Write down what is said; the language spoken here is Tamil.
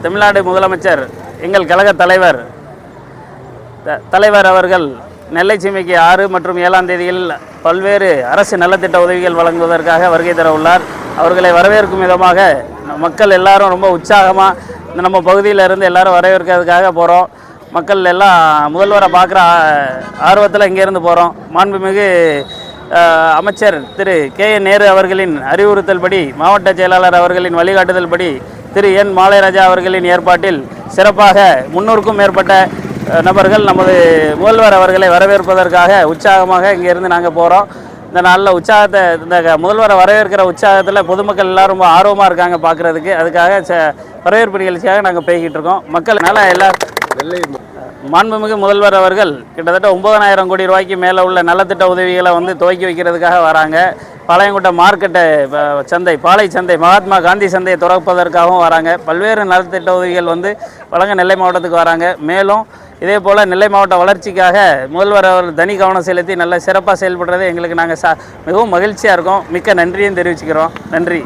தமிழ்நாடு முதலமைச்சர் எங்கள் கழக தலைவர் த- தலைவர் அவர்கள் நெல்லை சீமைக்கு ஆறு மற்றும் ஏழாம் தேதியில் பல்வேறு அரசு நலத்திட்ட உதவிகள் வழங்குவதற்காக வருகை தர உள்ளார். அவர்களை வரவேற்கும் விதமாக மக்கள் எல்லாரும் ரொம்ப உற்சாகமாக இந்த நம்ம பகுதியில் இருந்து எல்லாரும் வரவேற்கிறதுக்காக போகிறோம் மக்கள் எல்லாம் முதல்வரை பார்க்குற ஆர்வத்தில் இங்கேருந்து போகிறோம் மாண்புமிகு அமைச்சர் திரு கே என் நேரு அவர்களின் அறிவுறுத்தல்படி மாவட்ட செயலாளர் அவர்களின் வழிகாட்டுதல்படி திரு என் மாலைராஜா அவர்களின் ஏற்பாட்டில் சிறப்பாக முன்னூறுக்கும் மேற்பட்ட நபர்கள் நமது முதல்வர் அவர்களை வரவேற்பதற்காக உற்சாகமாக இங்கேருந்து நாங்கள் போகிறோம் இந்த நாளில் உற்சாகத்தை இந்த முதல்வரை வரவேற்கிற உற்சாகத்தில் பொதுமக்கள் எல்லாம் ரொம்ப ஆர்வமாக இருக்காங்க பார்க்குறதுக்கு அதுக்காக ச வரவேற்பு நிகழ்ச்சியாக நாங்கள் போய்கிட்டு இருக்கோம். மக்கள்னால எல்லா மாண்புமிகு முதல்வர் அவர்கள் கிட்டத்தட்ட ஒம்பதனாயிரம் கோடி ரூபாய்க்கு மேலே உள்ள நலத்திட்ட உதவிகளை வந்து துவக்கி வைக்கிறதுக்காக வராங்க. பாளையங்கோட்டை மார்க்கெட்டை சந்தை பாளை சந்தை மகாத்மா காந்தி சந்தையை துறப்பதற்காகவும் வராங்க. பல்வேறு நலத்திட்ட உதவிகள் வந்து வழங்க நெல்லை மாவட்டத்துக்கு வராங்க. மேலும் இதே போல் நெல்லை மாவட்ட வளர்ச்சிக்காக முதல்வர் அவர் தனி கவனம் செலுத்தி நல்ல சிறப்பாக செயல்படுறது எங்களுக்கு நாங்கள் சா மிகவும் மகிழ்ச்சியாக இருக்கோம். மிக்க நன்றியும் தெரிவிச்சுக்கிறோம். நன்றி.